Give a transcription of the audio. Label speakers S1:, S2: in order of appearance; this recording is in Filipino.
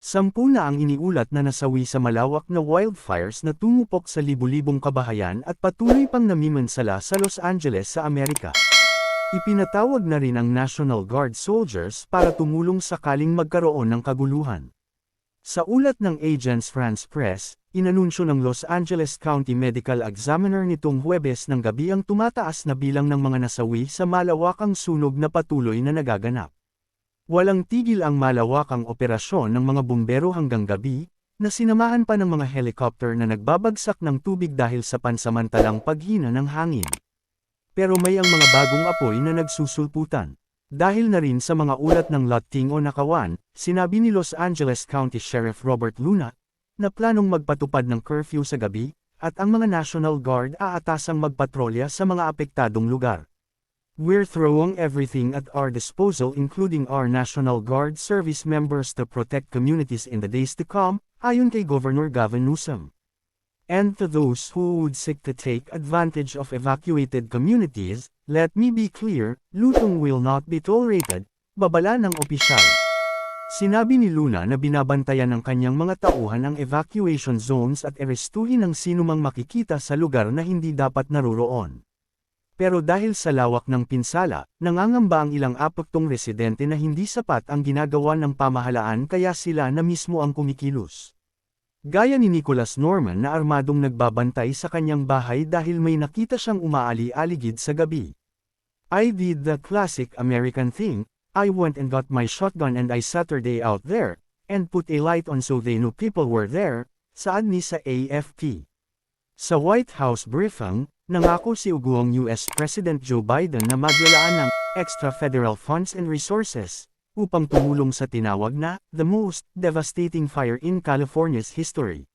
S1: Sampu na ang iniulat na nasawi sa malawak na wildfires na tumupok sa libu-libong kabahayan at patuloy pang namimansala sa Los Angeles sa Amerika. Ipinatawag na rin ang National Guard soldiers para tumulong sakaling magkaroon ng kaguluhan. Sa ulat ng Agence France Press, inanunsyo ng Los Angeles County Medical Examiner nitong Huwebes ng gabi ang tumataas na bilang ng mga nasawi sa malawakang sunog na patuloy na nagaganap. Walang tigil ang malawakang operasyon ng mga bumbero hanggang gabi, na sinamahan pa ng mga helicopter na nagbabagsak ng tubig dahil sa pansamantalang paghina ng hangin. Pero may ang mga bagong apoy na nagsusulputan. Dahil na rin sa mga ulat ng Lating o Nakawan, sinabi ni Los Angeles County Sheriff Robert Luna, na planong magpatupad ng curfew sa gabi, at ang mga National Guard aatasang magpatrolya sa mga apektadong lugar. We're throwing everything at our disposal including our National Guard service members to protect communities in the days to come, ayon kay Governor Gavin Newsom. And to those who would seek to take advantage of evacuated communities, let me be clear, lutong will not be tolerated, babala ng opisyal. Sinabi ni Luna na binabantayan ng kanyang mga tauhan ang evacuation zones at arestuhin ang sinumang makikita sa lugar na hindi dapat naroroon. Pero dahil sa lawak ng pinsala, nangangamba ang ilang apektong residente na hindi sapat ang ginagawa ng pamahalaan kaya sila na mismo ang kumikilos. Gaya ni Nicholas Norman na armadong nagbabantay sa kanyang bahay dahil may nakita siyang umaali-aligid sa gabi. I did the classic American thing, I went and got my shotgun and I Saturday out there, and put a light on so they knew people were there, saad ni sa AFP. Sa White House briefing, nangako si uguong US President Joe Biden na maglalaan ng extra federal funds and resources upang tumulong sa tinawag na the most devastating fire in California's history.